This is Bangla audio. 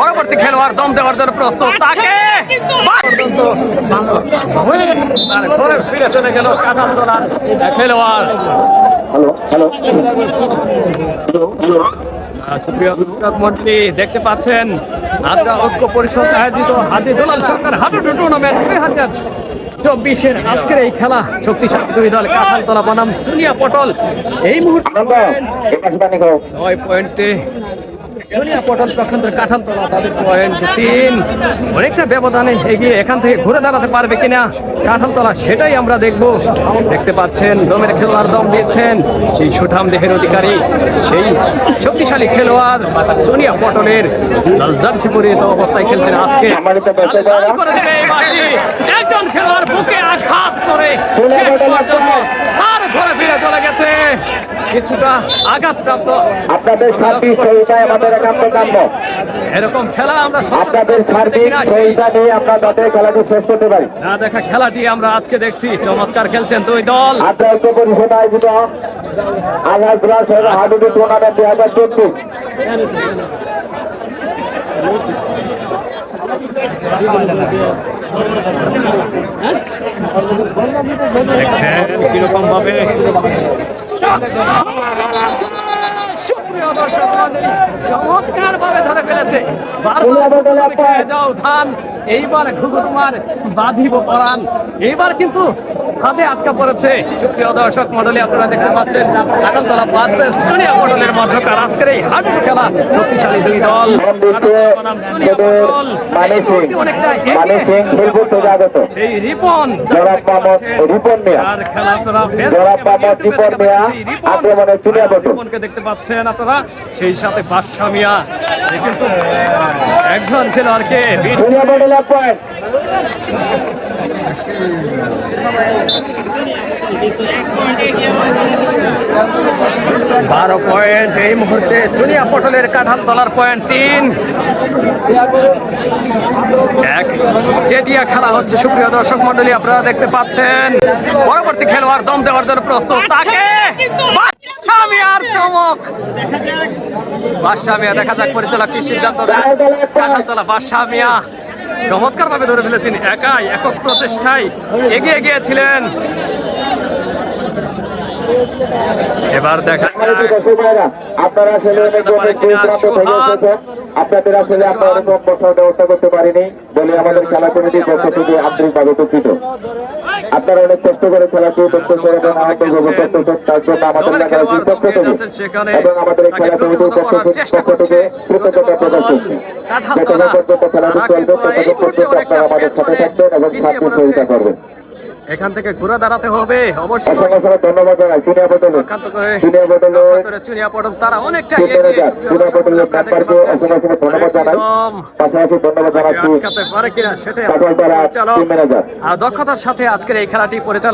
পরবর্তী খেলোয়াড় দম দেওয়ার জন্য প্রস্তুত। তাকে ঘরে ফিরে চলে গেল কাঁঠাল তোলার খেলোয়াড় দেখতে পাচ্ছেন আদ্রা ঐক্য পরিষদ আয়োজিত হাতি দোলাল সরকার হাডুডু টুর্নামেন্ট দুই হাজার চব্বিশের আজকের এই খেলা শক্তিশালী দুই দল কাঁঠালতলা বনাম জুনিয়া পটল। এই মুহূর্তে নয় পয়েন্টে জুনিয়া পটল পক্ষান্তরে কাঁঠালতলা তাদের পয়েন্ট তিন। অনেকটা ব্যবধানে এগিয়ে এখান থেকে ঘুরে দাঁড়াতে পারবে কিনা কাঁঠালতলা সেটাই আমরা দেখব। দেখতে পাচ্ছেন দমের খেলোয়াড় দম দিয়েছেন। সেই সুঠাম দেহের অধিকারী সেই শক্তিশালী খেলোয়াড় জুনিয়া পটলের লাল জার্সি পরিহিত অবস্থায় খেলছেন আজকে। একজন খেলোয়াড় বুকে আঘাত করে শেষ পর্যন্ত তার ঘরে ফিরে চলে গেছে কিছুটা আঘাতপ্রাপ্ত। আপনাদের সার্বিক সহিতায় আমাদের একান্ত কাম্য। এরকম খেলা আমরা আপনাদের সার্বিক সহিতা নিয়ে আমরা যাতে খেলাটি শেষ করতে পারি। না দেখা খেলাটি আমরা আজকে দেখছি। চমৎকার খেলছেন দুই দল। আপনার ঐক্য পরিষদ আয়োজিত। গ্লাসের হাডুডু টুর্নামেন্ট দুই হাজার চব্বিশ। দেখছেন কীরকম ভাবে সুপ্রিয় দর্শক চমৎকার ভাবে ধরে ফেলেছে। যাও ধান এইবার ঘুঘু তোমার বাঁধিব পরাণ। এইবার কিন্তু হাতে আটকা পড়েছে। সুপ্রিয় দর্শক মন্ডলী আপনারা দেখতে পাচ্ছেন আগরতলা ভার্সেস জুনিয়া মডেলের মধ্যকার আজকের এই হাডুর খেলা। শক্তিশালী দুই দল সেই রিপন রিপনকে দেখতে পাচ্ছেন আপনারা সেই সাথে বাদশা মিয়া। একজন খেলোয়াড়কে বারো পয়েন্ট এই মুহূর্তে চুনিয়া পটলের কাঁঠাল তলার পয়েন্ট তিন। এক, জেটিয়া খেলা হচ্ছে, সুপ্রিয় দর্শক মন্ডলী আপনারা দেখতে পাচ্ছেন। পরবর্তী খেলোয়াড় দম দেওয়ার জন্য প্রস্তুত। তাকে বাদশা মিয়ার চমক। বাদশা মিয়া দেখা যাক পরিচালক কি সিদ্ধান্ত নেয়। কাঁঠালতলা বাদশা মিয়া চমৎকার ভাবে ধরে ফেলেছেন একাই একক প্রচেষ্টায় এগিয়ে গিয়েছিলেন। এবার দেখা আপনারা আসলে অনেক অনেক দূর প্রান্ত থেকে এসেছেন। আপনাদের আসলে আমরা ওরকম বসার ব্যবস্থা করতে পারিনি বলে আমাদের খেলা কমিটির পক্ষ থেকে আন্তরিকভাবে দুঃখিত। আপনারা অনেক কষ্ট করে খেলাটি দেখতেছেন এবং আনন্দ তার জন্য আমাদের এলাকাবাসীর পক্ষ থেকে এবং আমাদের এই খেলা কমিটির পক্ষ থেকে পক্ষ থেকে কৃতজ্ঞতা প্রকাশ করছি। যতক্ষণ পর্যন্ত খেলাটি চলবে ততক্ষণ পর্যন্ত আপনারা আমাদের সাথে থাকবেন এবং সাথে সহযোগিতা করবেন। এখান থেকে ঘুরে দাঁড়াতে হবে অবশ্যই। ধন্যবাদ জানাই চুনিয়া বদলে চুনিয়া বদলে চুনিয়া পটল তারা অনেকটা তিন এগিয়ে ম্যানেজার চুনিয়া বদলের মেম্বারকে অসংখ্য অসংখ্য ধন্যবাদ জানাই। পাশাপাশি ধন্যবাদ জানাচ্ছি কিনা সেটাই কাজল তারা পরিচালক টিম ম্যানেজার। আর দক্ষতার সাথে আজকের এই খেলাটি পরিচালনা